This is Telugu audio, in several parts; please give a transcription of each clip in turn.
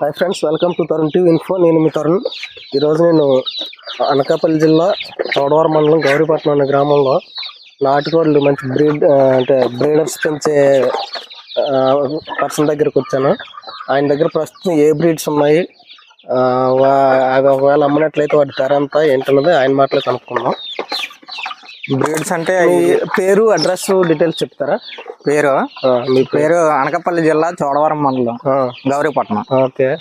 Hi friends welcome to Tarun TV info. నేను మీ తరుణ్. ఈరోజు నేను అనకాపల్లి జిల్లా చౌడవరం మండలం గౌరీపట్నం అనే గ్రామంలో నాటుకోళ్ళు మంచి బ్రీడ్ అంటే బ్రీడర్స్ పెంచే పర్సన్ దగ్గరికి వచ్చాను. ఆయన దగ్గర ప్రస్తుతం ఏ బ్రీడ్స్ ఉన్నాయి అవి ఒకవేళ అమ్మినట్లయితే వాటి ధర ఎంత ఏంటన్నది ఆయన మాటలో కనుక్కుందాం. బ్రీడ్స్ అంటే పేరు అడ్రస్ డీటెయిల్స్ చెప్తారా? పేరు? మీ పేరు? అనకాపల్లి జిల్లా చోడవరం మండలం గౌరీపట్నం. ఓకే.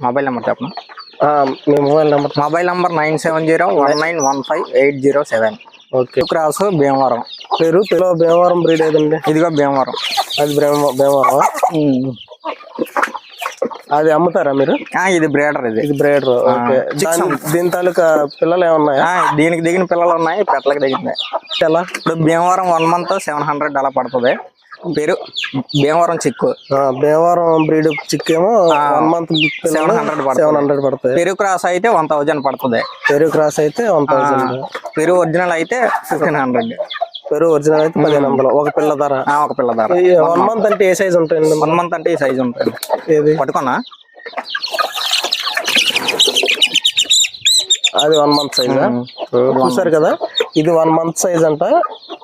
మొబైల్ నెంబర్ చెప్పండి మీ mobile number mobile number nine seven zero one nine one five eight zero seven. Okay. Cross Bhimavaram. పేరు? పిలో భీమవరం బ్రీడ్ ఏదండి? ఇదిగో భీమవరం. అది భీమ భీమవరం అది అమ్ముతారా మీరు? ఇది బ్రీడర్ ఇది. ఇది బ్రీడర్ ఓకే. దాని- దీని తాలూకా పిల్లలు ఏమన్నాయా? ఆ, దీనికి దిగిన పిల్లలు ఉన్నాయి పెట్టలకు ఎలా? ఇప్పుడు Bhimavaram one month seven hundred అలా పడుతుంది. పేరు భీమవరం చిక్కు. ఆ, భీమవరం బ్రీడ్ చిక్ ఏమో వన్ మంత్ 700 పడుతుంది. సెవెన్ హండ్రెడ్ పడుతుంది పెరు క్రాస్ అయితే వన్ థౌజండ్ పడుతుంది. పెరుగు క్రాస్ అయితే వన్ థౌసండ్ పెరు ఒరిజినల్ అయితే ఫిఫ్టీన్ హండ్రెడ్. పెరుగు ఒరిజినల్ అయితే పదిహేను వందలు. ఒక పిల్ల ధర. ఒక పిల్ల ధర. One month. అంటే ఏ సైజ్ ఉంటాయండి వన్ మంత్ అంటే ఈ సైజ్ ఉంటుంది ఏది? పట్టుకున్నా అది వన్ మంత్ సైజ్? చూసారు కదా? ఇది వన్ మంత్ సైజ్ అంట.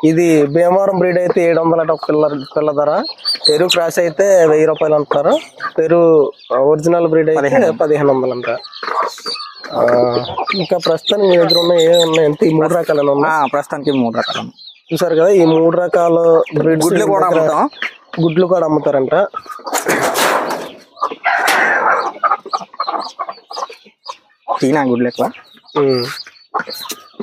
ఇది భీమవరం బ్రీడ్ అయితే ఏడు వందలు ఒక పిల్ల పిల్ల ధర. పెరుగు క్రాస్ అయితే వెయ్యి రూపాయలు అంటారు పెరుగు ఒరిజినల్ బ్రీడ్ అయితే పదిహేను. వందలు అంట. ఇంకా ప్రస్తుతం మీ దగ్గర ఉన్న ఏ ఉన్నాయి? అంటే ఈ మూడు రకాలు ఆ, ఉన్నాయి? ప్రస్తుతానికి మూడు రకాలు చూసారు కదా ఈ మూడు రకాల బ్రీడ్స్ గుడ్లు కూడా అమ్ముతాం. గుడ్లు కూడా అమ్ముతారంట. తీనా గుడ్లు ఎక్కువ.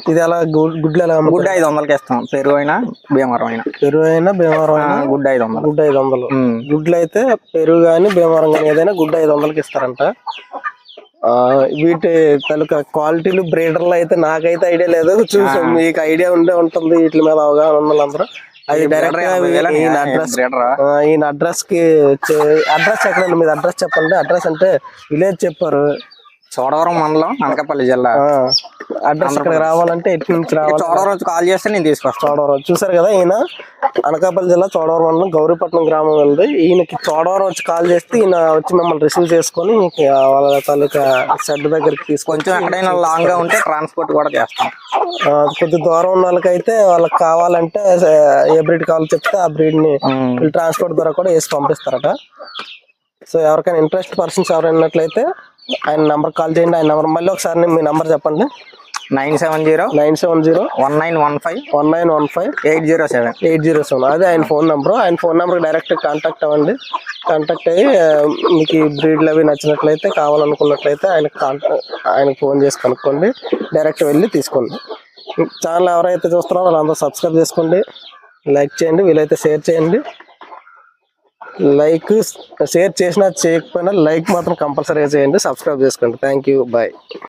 ఇది గు- గుడ్లు ఎలా గుడ్డు ఐదు వందలకి ఇస్తాం పెరుగు అయినా భీమవరం అయినా. పెరుగు అయినా భీమవరం అయినా? గుడ్డు ఐదు వందలు గుడ్డు ఐదు వందలు. గుడ్లు అయితే పెరుగు కానీ భీమవరం కానీ ఏదైనా గుడ్డు ఐదు వందలకి ఇస్తారంట. వీటి తాలూకా క్వాలిటీలు బ్రీడర్లు అయితే నాకైతే ఐడియా లేదు. చూసాం మీకు ఐడియా ఉండే ఉంటుంది వీటి మీద అవగాహన ఉన్న వాళ్ళందరూ. అది డైరెక్ట్గా ఈయన అడ్రస్ ఈయన అడ్రస్కి అడ్రస్ ఎక్కడండి మీద అడ్రస్ చెప్పండి. అడ్రస్ అంటే విలేజ్ చెప్పారు. చోడవరం మండలం అనకాపల్లి జిల్లా. అడ్రస్ ఇక్కడ రావాలంటే ఎటు నుంచి రావాలి? చోడవరం వచ్చి కాల్ చేస్తే నేను తీసుకొస్తాను చోడవరం. చూసారు కదా ఈయన? అనకాపల్లి జిల్లా చోడవరం మండలం గౌరీపట్నం గ్రామం ఉంది. ఈయనకి చోడవరం వచ్చి కాల్ చేస్తే ఈయన వచ్చి మిమ్మల్ని రిసీవ్ చేసుకొని వాళ్ళ తాలూకా షెడ్ దగ్గరికి తీసుకొని కొంచెం ఎక్కడైనా లాంగ్గా ఉంటే ట్రాన్స్పోర్ట్ కూడా చేస్తాం. కొద్ది దూరం ఉన్న వాళ్ళకైతే వాళ్ళకి కావాలంటే ఏ బ్రీడ్ కావాలో చెప్తే ఆ బ్రీడ్ని. వీళ్ళు ట్రాన్స్పోర్ట్ ద్వారా కూడా వేసి పంపిస్తారట. సో ఎవరికైనా ఇంట్రెస్ట్ పర్సన్స్ ఎవరైనా ఆయన నెంబర్ కాల్ చేయండి ఆయన నెంబర్ మళ్ళీ ఒకసారి మీ నెంబర్ చెప్పండి. Nine seven zero nine seven zero one nine one five one nine one five eight zero seven. Eight zero seven. అదే ఆయన ఫోన్ నెంబర్. ఆయన ఫోన్ నెంబర్ డైరెక్ట్ కాంటాక్ట్ అవ్వండి. కాంటాక్ట్ అయ్యి మీకు ఈ బ్రీడ్లు అవి నచ్చినట్లయితే కావాలనుకున్నట్లయితే ఆయనకు కాంటాక్ట్ ఆయనకు ఫోన్ చేసి కనుక్కోండి. డైరెక్ట్ వెళ్ళి తీసుకోండి. ఛానల్ ఎవరైతే చూస్తున్నారో వాళ్ళందరూ సబ్స్క్రైబ్ చేసుకోండి. లైక్ చేయండి. వీలైతే షేర్ చేయండి. లైక్ షేర్ చేసినా చేయకపోయినా లైక్ మాత్రం కంపల్సరీగా చేయండి. సబ్స్క్రైబ్ చేసుకోండి. Thank you bye